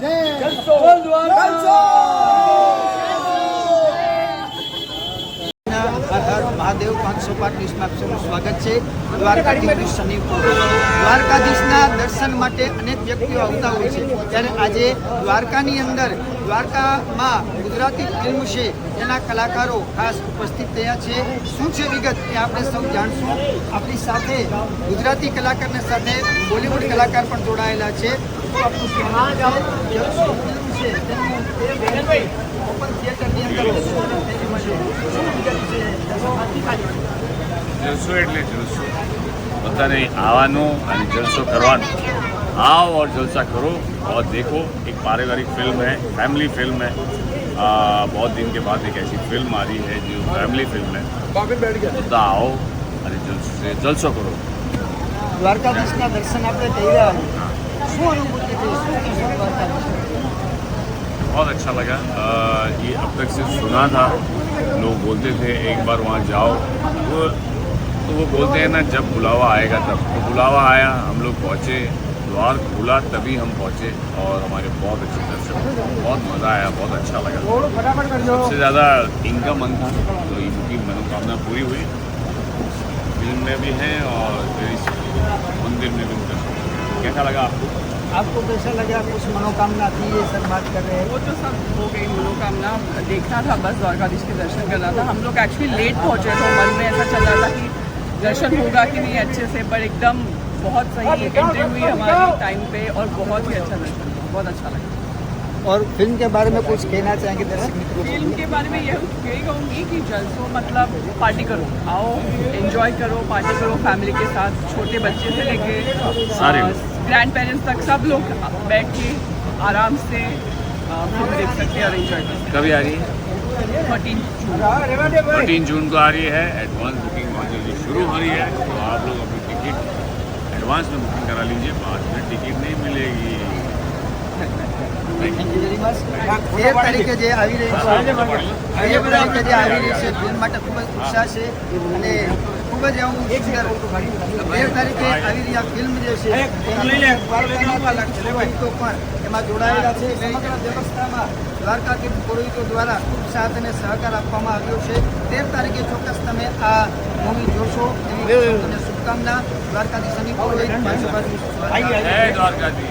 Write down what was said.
Jai! Jai! Jai! Mahadev પાંચસો પાંચ ન્યૂઝમાં સૌનું સ્વાગત છે. દ્વારકાધીશ શનિ દ્વારકાધીશના દર્શન માટે અનેક વ્યક્તિઓ આવતા હોય છે. ત્યારે આજે દ્વારકાની અંદર, દ્વારકામાં ગુજરાતી ફિલ્મ છે. એના કલાકારો ખાસ ઉપસ્થિત થયા છે. શું છે વિગત એ આપણે સૌ જાણશું. આપણી સાથે ગુજરાતી કલાકારને સાથે બોલિવૂડ કલાકાર પણ જોડાયેલા છે. ઓપન થિયેટરની અંદર જલસો એટલે જલસો બધાને આવવાનું અને જલસો કરવાનો आओ और जलसा करो और देखो एक पारिवारिक फिल्म है फैमिली फिल्म है आ, बहुत दिन के बाद एक ऐसी फिल्म आ रही है जो फैमिली फिल्म है બધા आओ અને જલસે જલસો કરો દ્વારકાધીશના દર્શન આપણે થઈ રહ્યા શું અનુભૂતિ થઈ શું કહેશો દ્વારકાધીશ बहुत अच्छा लगा आ, ये अब तक सिर्फ सुना था बोलते थे, एक बार वहाँ जाओ। वो तो वो बोलते हैं ना, जब बुलावा आएगा तब। तो बुलावा आया, हम लोग पहुँचे। द्वार खुला, तभी हम पहुँचे और हमारे बहुत अच्छे दर्शन हुए। बहुत मज़ा आया, बहुत अच्छा लगा। सबसे ज़्यादा इनका मन था तो इनकी मनोकामना पूरी हुई। फ़िल्म में भी हैं और मंदिर में भी कैसा लगा आपको? आपको कैसा लगा? कुछ मनोकामना थी ये सब बात कर रहे हैं? वो तो सब हो गई मनोकामना। देखना था बस द्वारकाधीश के दर्शन करना था। हम लोग एक्चुअली लेट पहुँचे तो मन में ऐसा चल रहा था कि दर्शन होगा कि नहीं अच्छे से पर एकदम बहुत सही एंट्री हुई हमारी टाइम पे और बहुत ही अच्छा दर्शन बहुत अच्छा लगा। और फ़िल्म के बारे में कुछ कहना चाहेंगे दर्शक मित्रों फ़िल्म के बारे में यह यही कहूँगी कि जलसो मतलब पार्टी करो। आओ एंजॉय करो पार्टी करो फैमिली के साथ छोटे बच्चे से लेके सारे ग्रैंड पेरेंट्स तक सब लोग बैठ के आराम से फ़िल्म देख सकते हैं और कर सकते कभी आ रही है? फोर्टीन जून फोर्टीन जून को आ रही है एडवांस बुकिंग शुरू हो रही है तो आप लोग अपनी टिकट एडवांस में बुकिंग करा लीजिए बाद में टिकट તેર તારીખે જે આવી રહી છે તારીખે જે આવી રહી છે ટ્રેન માટે ખૂબ જ ઉત્સાહ છે અને ખૂબ જ એવું તેર તારીખે આવી રહી આ ફિલ્મ જે છે પુરોહિતો પણ એમાં જોડાયેલા છે. સમગ્ર વ્યવસ્થામાં દ્વારકાથી પુરોહિતો દ્વારા ખૂબ સાથ અને સહકાર આપવામાં આવ્યો છે. તેર તારીખે ચોક્કસ તમે આ મૂવી જોશો. એવી શુભકામના. દ્વારકાથી સની પુરોહિત બાજુ બાજુ દ્વારકાથી